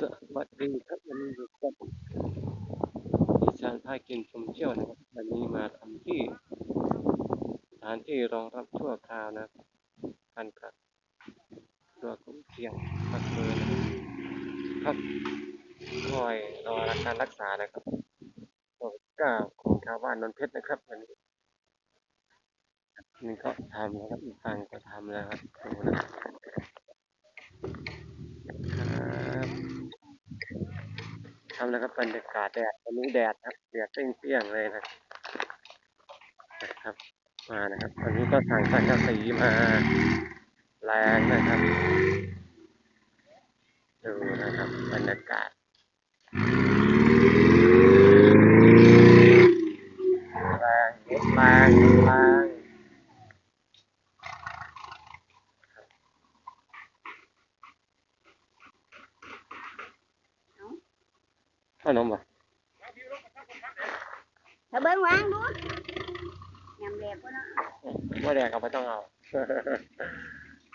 สวัสดีครับวันนี้อยู่กับดิฉันพากินชมเที่ยวนะครับวันนี้มาทำที่สถานที่รองรับชั่วคราวนะครับการกักตัวกลุ่มเสี่ยงพักเบอร์นะครับพักคอยรอรับการรักษานะครับโควิดเก้าของชาวบ้านนนเพชรนะครับวันนี้นี่ก็ทำนะครับอีกฝั่งก็ทำแล้วครับดูนะครับ ทำแล้วครับบรรยากาศแดดวันนี้แดดครับแดดเปรี้ยงๆเลยนะนะครับ มานะครับวันนี้ก็สั่งสังกะสีมาแรงนะครับดูนะครับบรรยากาศแรงแรงแรง ขนมป่ะถ้าเบิ้งวางดูยำแหลกก็เนาะไม่แดงก็ไม่ต้องเอา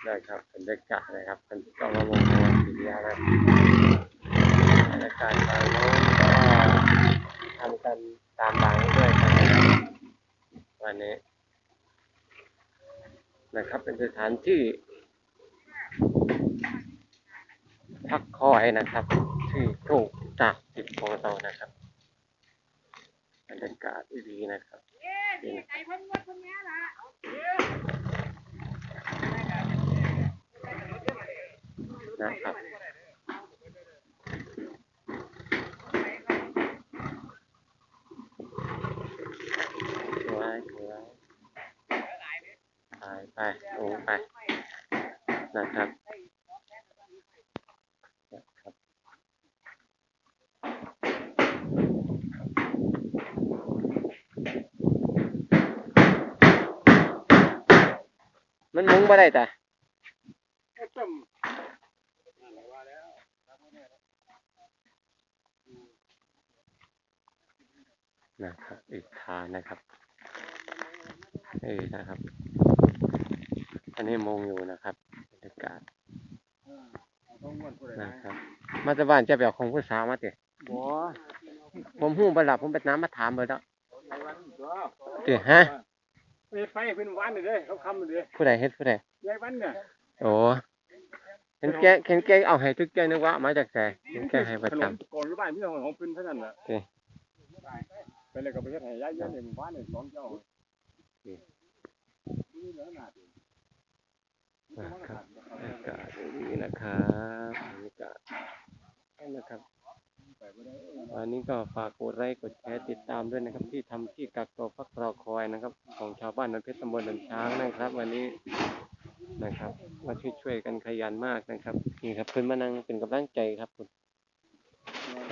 ได้ครับบรรยากาศนะครับเป็นกองละวงกองสียานะบรรยากาศทางโน้นก็ทำกันตามบางด้วยกันนะครับวันนี้ นะครับเป็นสถานที่พักคอยนะครับ ที่ถูก จากจิตของเรานะครับบรรยากาศดีๆนะครับนี่นะไก่พ่นมดพ่นแม่ละนะครับสวยสวยไปไปลงไปนะครับนะครับ มันมุงบ่ได้แต่นะครับอีกทางนะครับนี่นะครับ อันนี้มงอยู่นะครับบรรยากาศนะครับ มาจากบ้านจะไปเอาของผู้สาวมาเตะบ่ผมหูบหลับผมไปน้ำมาถามเบอร์แล้วเตะฮะ ไปไฟเป็นวันเลยเด้เขาคำเลยผู้ใดเฮ็ดผู้ใดยายวันเนี่ยโอ้เห็นแกเห็นแกเอาให้ทุกแกนึกว่าเอามาจากแสเห็นแกให้ประขนจมก่อนหรือบ้านพี่น้องของเป็นเท่านั้นแหละำเตะไปเลยกับไปเฮ็ดให้ยายเยอะเนี่ยหมู่บ้านเนี่ยสองเจ้านะครับบรรยากาศดีนะครับบรรยากาศนะครับวันนี้ก็ฝากกดไลค์กดแชร์ติดตามด้วยนะครับ ที่ทำที่กักตัวพักรอคอยนะครับของชาว บ้านนนเพชรตำบลนันช้างนะครับ วันนี้นะครับมาช่วยช่วยกันขยันมากนะครับนี่ครับเพื่อนมานั่งเป็นกำลังใจครับคุณ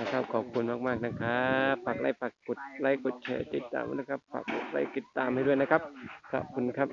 นะครับขอบคุณมากๆนะครับฝากไลค์ฝากกดไลค์กดแชร์ติดตามด้วนะครับฝากกดไลค์ติดตามให้ด้วยนะครับขอบคุณครับ